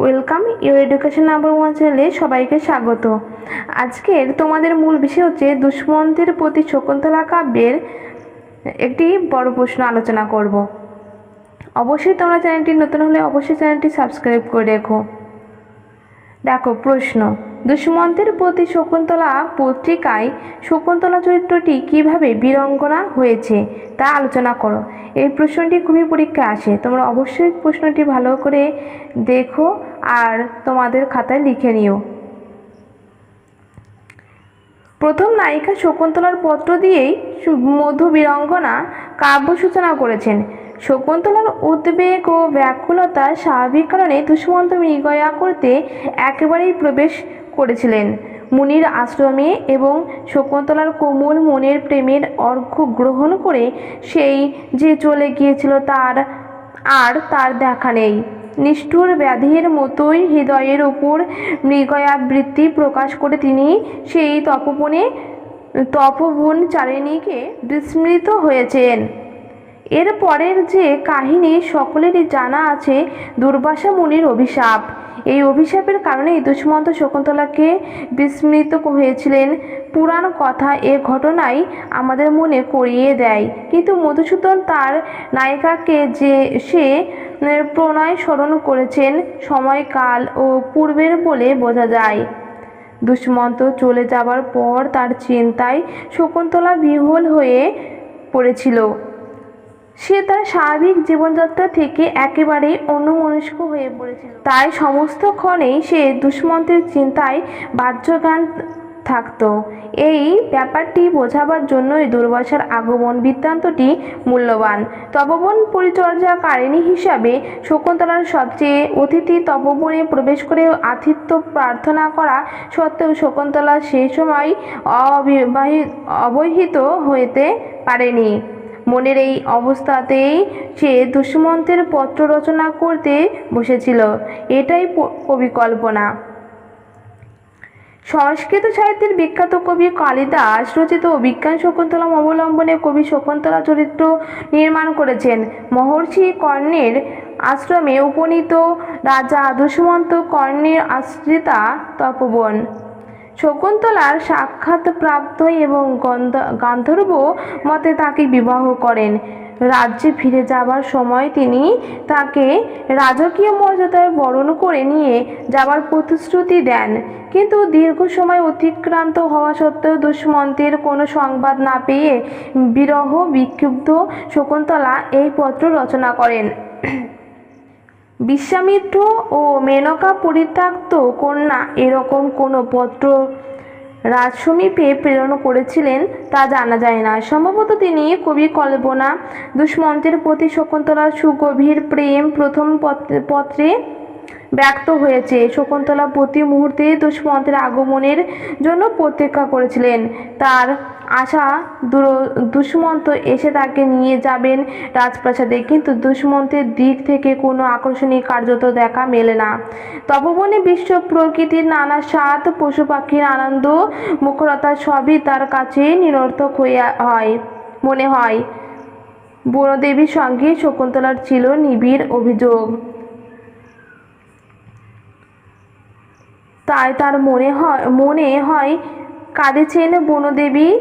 Welcome your education number one চ্যানেলে সবাইকে স্বাগত। আজকের তোমাদের মূল বিষয় হচ্ছে দুষ্মন্তের প্রতি শকুন্তলা কাব্যের একটি বড় প্রশ্ন আলোচনা করব। অবশ্যই তোমরা চ্যানেলটি নতুন হলে অবশ্যই চ্যানেলটি সাবস্ক্রাইব করে রেখো। দেখো, প্রশ্ন। দুষ্মন্তের প্রতি শকুন্তলা পত্রিকায় শকুন্তলা চরিত্রটি কীভাবে বীরঙ্গনা হয়েছে তা আলোচনা করো। এই প্রশ্নটি খুবই পরীক্ষায় আসে। তোমরা অবশ্যই প্রশ্নটি ভালো করে দেখো আর তোমাদের খাতায় লিখে নিও। প্রথম নায়িকা শকুন্তলার পত্র দিয়েই মধু বীরঙ্গনা কাব্য সূচনা করেছেন। শকুন্তলার উদ্বেগ ও ব্যাকুলতা স্বাভাবিক কারণে দুষ্মন্ত মৃগয়া করতে একেবারেই প্রবেশ করেছিলেন। মুনির আশ্রমে এবং শকুন্তলার কোমল মনের প্রেমের অর্ঘ্য গ্রহণ করে সেই যে চলে গিয়েছিল তার আর তার দেখা নেই। নিষ্ঠুর ব্যাধির মতোই হৃদয়ের উপর মৃগয়াবৃত্তি প্রকাশ করে তিনি সেই তপবনে, তপবন চারিণীকে বিস্মৃত হয়েছেন। এর পরের যে কাহিনী সকলেরই জানা আছে, দুর্বাসা মুনির অভিশাপ। এই অভিশাপের কারণেই দুষ্মন্ত শকুন্তলাকে বিস্মৃত হয়েছিলেন। পুরাণ কথা এ ঘটনাই আমাদের মনে করিয়ে দেয়। কিন্তু মধুসূদন তার নায়িকাকে যে, সে প্রণয় স্মরণ করেছেন সময়কাল ও পূর্বের বলে বোঝা যায়। দুষ্মন্ত চলে যাবার পর তার চিন্তায় শকুন্তলা বিহ্বল হয়ে পড়েছিল। সে তার স্বাভাবিক জীবনযাত্রা থেকে একেবারে অন্যমনস্ক হয়ে পড়েছিল। তাই সমস্ত ক্ষণেই সে দুষ্মন্তের চিন্তায় বাহ্যজ্ঞান থাকতো। এই ব্যাপারটি বোঝাবার জন্যই দুর্বাসার আগমন বৃত্তান্তটি মূল্যবান। তপবন পরিচর্যাকারিণী হিসাবে শকুন্তলার সবচেয়ে অতিথি তপবনে প্রবেশ করে আতিথ্য প্রার্থনা করা সত্ত্বেও শকুন্তলা সেই সময় অবিবাহিত অবহিত হইতে পারেনি। মনের এই অবস্থাতেই সে দুষ্মন্তের পত্র রচনা করতে বসেছিল। এটাই কবিকল্পনা। সংস্কৃত সাহিত্যের বিখ্যাত কবি কালিদাস রচিত বিজ্ঞান শকুন্তলম অবলম্বনে কবি শকুন্তলা চরিত্র নির্মাণ করেছেন। মহর্ষি কর্ণের আশ্রমে উপনীত রাজা দুষ্মন্ত কর্ণের আশ্রিতা তপবন। শকুন্তলার সাক্ষাৎ প্রাপ্ত এবং গন্ধ- গান্ধর্ব মতে তাকে বিবাহ করেন। রাজ্যে ফিরে যাবার সময় তিনি তাকে রাজকীয় মর্যাদায় বরণ করে নিয়ে যাবার প্রতিশ্রুতি দেন। কিন্তু দীর্ঘ সময় অতিক্রান্ত হওয়া সত্ত্বেও দুষ্মন্তের কোনো সংবাদ না পেয়ে বিরহ বিক্ষুব্ধ শকুন্তলা এই পত্র রচনা করেন। বিশ্বামিত্র ও মেনকা পরিত্যক্ত কন্যা এরকম কোনো পত্র রাজসমীপে প্রেরণ করেছিলেন তা জানা যায় না। সম্ভবত তিনি কবি কল্পনা দুষ্মন্তের প্রতি শকুন্তলার সুগভীর প্রেম প্রথম পত্রে- ব্যক্ত হয়েছে। শকুন্তলা প্রতি মুহূর্তে দুষ্মন্তের আগমনের জন্য প্রতীক্ষা করেছিলেন। তার আশা দুষ্মন্ত এসে তাকে নিয়ে যাবেন রাজপ্রাসাদে, কিন্তু দুষ্মন্তের দিক থেকে কোনো আকর্ষণীয় কার্যত দেখা মেলে না। তপবনে বিশ্ব প্রকৃতির নানা স্বাদ, পশু পাখির আনন্দ মুখরতা সবই তার কাছে নিরর্থক হয়ে হয়, মনে হয়। বনদেবীর সঙ্গে শকুন্তলার ছিল নিবিড় অভিযোগ। তাই তার মনে হয় মনে হয় কাঁদেছেন বনদেবী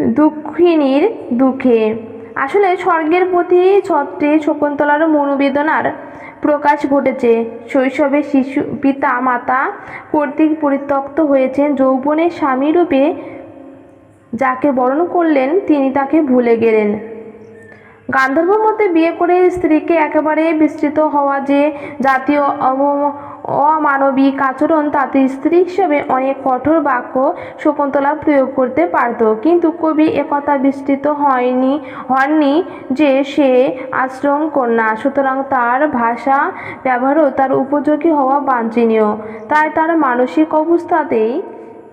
দুঃখিনীর দুঃখে। আসলে স্বর্গের প্রতি ছত্রে শকুন্তলার মনোবেদনার প্রকাশ ঘটেছে। শৈশবে শিশু, পিতা, মাতা কর্তৃক পরিত্যক্ত হয়েছেন যৌবনের স্বামীরূপে যাকে বরণ করলেন, তিনি তাকে ভুলে গেলেন। গান্ধর্ব মতে বিয়ে করে স্ত্রীকে একেবারে বিস্তৃত হওয়া যে জাতীয় অব- অমানবিক আচরণ তাতে স্ত্রী হিসেবে অনেক কঠোর বাক্য শকুন্তলা প্রয়োগ করতে পারত। কিন্তু কবি একথা বিস্তৃত হয়নি, হননি যে সে আশ্রম কন্যা। সুতরাং তার ভাষা ব্যবহারও তার উপযোগী হওয়া বাঞ্ছনীয়। তাই তার মানসিক অবস্থাতেই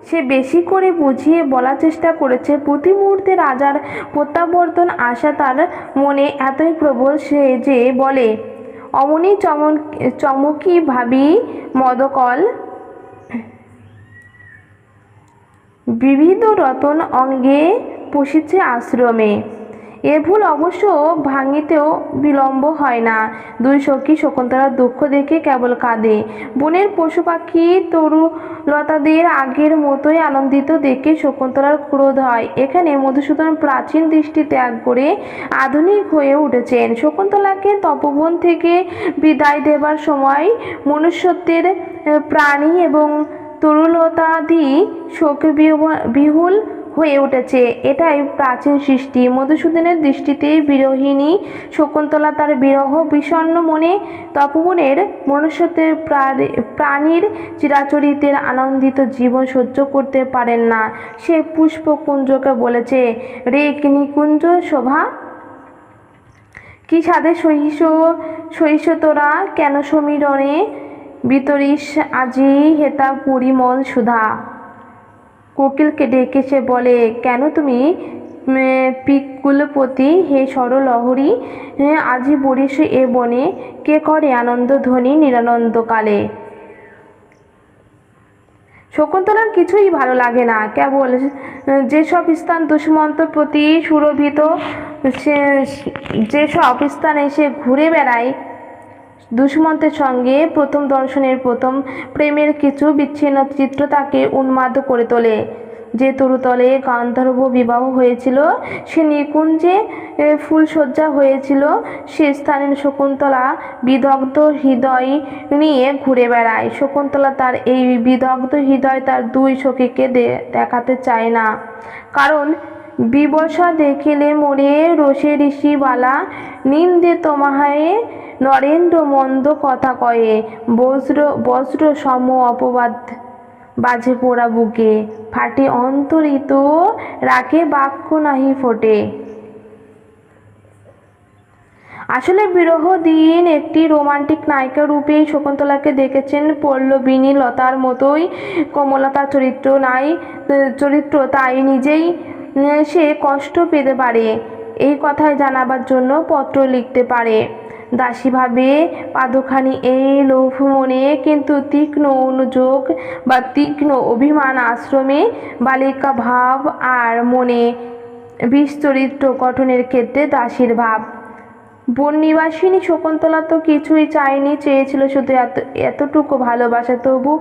সে বেশি করে বুঝিয়ে বলার চেষ্টা করেছে। প্রতি মুহূর্তে রাজার প্রত্যাবর্তন আশা তার মনে এতই প্রবল সে যে বলে অমনি চমক চমকি ভাবি মদকল। বিবিধ রতন অঙ্গে পুষিছে আশ্রমে। এ ভুল অবশ্য ভাঙিতেও বিলম্ব হয় না। দুই সখী শকুন্তলার দুঃখ দেখে কেবল কাঁদে। বনের পশু পাখি তরুলতাদের আগের মতোই আনন্দিত দেখে শকুন্তলার ক্রোধ হয়। এখানে মধুসূদন প্রাচীন দৃষ্টি ত্যাগ করে আধুনিক হয়ে উঠেছেন। শকুন্তলাকে তপবন থেকে বিদায় দেবার সময় মনুষ্যত্বের প্রাণী এবং তরুলতাদি শোক বিহ- বিহুল হয়ে উঠেছে। এটাই প্রাচীন সৃষ্টি। মধুসূদনের দৃষ্টিতে বিরোহিণী শকুন্তলা তার বিরহ বিষণ্ণ মনে তপবনের মনুষ্যত্বের প্রাণী- প্রাণীর চিরাচরিতের আনন্দিত জীবন সহ্য করতে পারেন না। সে পুষ্পকুঞ্জকে বলেছে, রে নিকুঞ্জ শোভা, কি সাধে সহিস সহিস তোরা? কেন সমীরণে বিতরিস আজি হেতা পরিমল সুধা? কোকিলকে ডেকে সে বলে, কেন তুমি পিকুলপতি? হে সরলহরী আজি বরিস এ বনে। কে করে আনন্দ ধ্বনি নিরানন্দকালে শকুন্তলার কিছুই ভালো লাগে না। কেবল যেসব স্থান দুষ্মন্তর প্রতি সুরভিত যেসব স্থানে সে ঘুরে বেড়ায় দুষ্মন্তের সঙ্গে প্রথম দর্শনের প্রথম প্রেমের কিছু বিচ্ছিন্ন চিত্র তাকে উন্মাদ করে তোলে। যে তরুতলে গান্ধর্ব বিবাহ হয়েছিল, সে নিকুঞ্জে ফুলশয্যা হয়েছিল, সে স্থানীয় শকুন্তলা বিদগ্ধ হৃদয় নিয়ে ঘুরে বেড়ায়। শকুন্তলা তার এই বিদগ্ধ হৃদয় তার দুই সখীকে দেখাতে চায় না। কারণ বিবসা দেখিলে মোরে রসে ঋষি বালা নিন্দে তোমাহায়ে নরেন্দ্র মন্দ কথা কয়ে, বজ্র বজ্র সম অপবাদ বাজে পোড়া বুকে, ফাটে অন্তরিত, রাখে বাক্য নাহি ফোটে। আসলে বিরহ দিন একটি রোমান্টিক নায়িকা রূপেই শকুন্তলাকে দেখেছেন পল্লবিনী লতার মতোই, কমলতা চরিত্র নাই, চরিত্র তাই নিজেই সে কষ্ট পেতে পারে। এই কথায় জানাবার জন্য পত্র লিখতে পারে। দাসীভাবে পাদখানি এই লোভ মনে কিন্তু তীক্ষ্ণ অনুযোগ বা তীক্ষ্ণ অভিমান আশ্রমে বালিকা ভাব আর মনে বিস্তরিত গঠনের ক্ষেত্রে দাসীর ভাব। বননিবাসিনী শকুন্তলা তো কিছুই চায়নি, চেয়েছিল শুধু এত, এতটুকু ভালোবাসা। তবু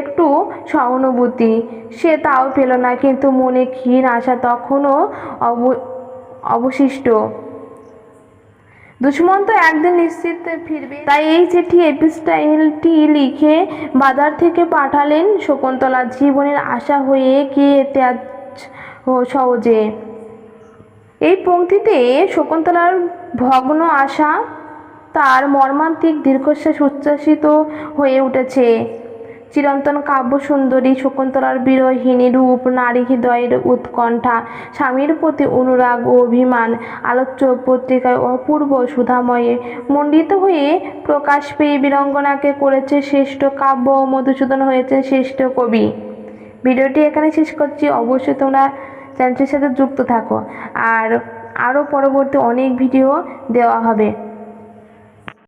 একটু সহানুভূতি, সে তাও পেল না, কিন্তু মনে ক্ষীণ আশা তখনও অব, অবশিষ্ট। দুষ্মন্ত একদিন নিশ্চিত ফিরবে। তাই এই চিঠি এপিস্টাইলটি লিখে বাজার থেকে পাঠালেন শকুন্তলা জীবনের আশা হয়ে কে এতে সহজে এই পংক্তিতে শকুন্তলার ভগ্ন আশা তার মর্মান্তিক দীর্ঘশ্বাস উচ্ছ্বাসিত হয়ে উঠেছে। চিরন্তন কাব্য সুন্দরী শকুন্তলার বিরোহিনী রূপ, নারী হৃদয়ের উৎকণ্ঠা, স্বামীর প্রতি অনুরাগ ও অভিমান, আলোচ্য পত্রিকায় অপূর্ব সুধাময়ে মণ্ডিত হয়ে প্রকাশ পেয়ে বীরঙ্গনাকে করেছে শ্রেষ্ঠ কাব্য ও মধুসূদন হয়েছে শ্রেষ্ঠ কবি। ভিডিওটি এখানে শেষ করছি। অবশ্যই তোমরা চ্যানেলটির সাথে যুক্ত থাকো। আর আরও পরবর্তী অনেক ভিডিও দেওয়া হবে।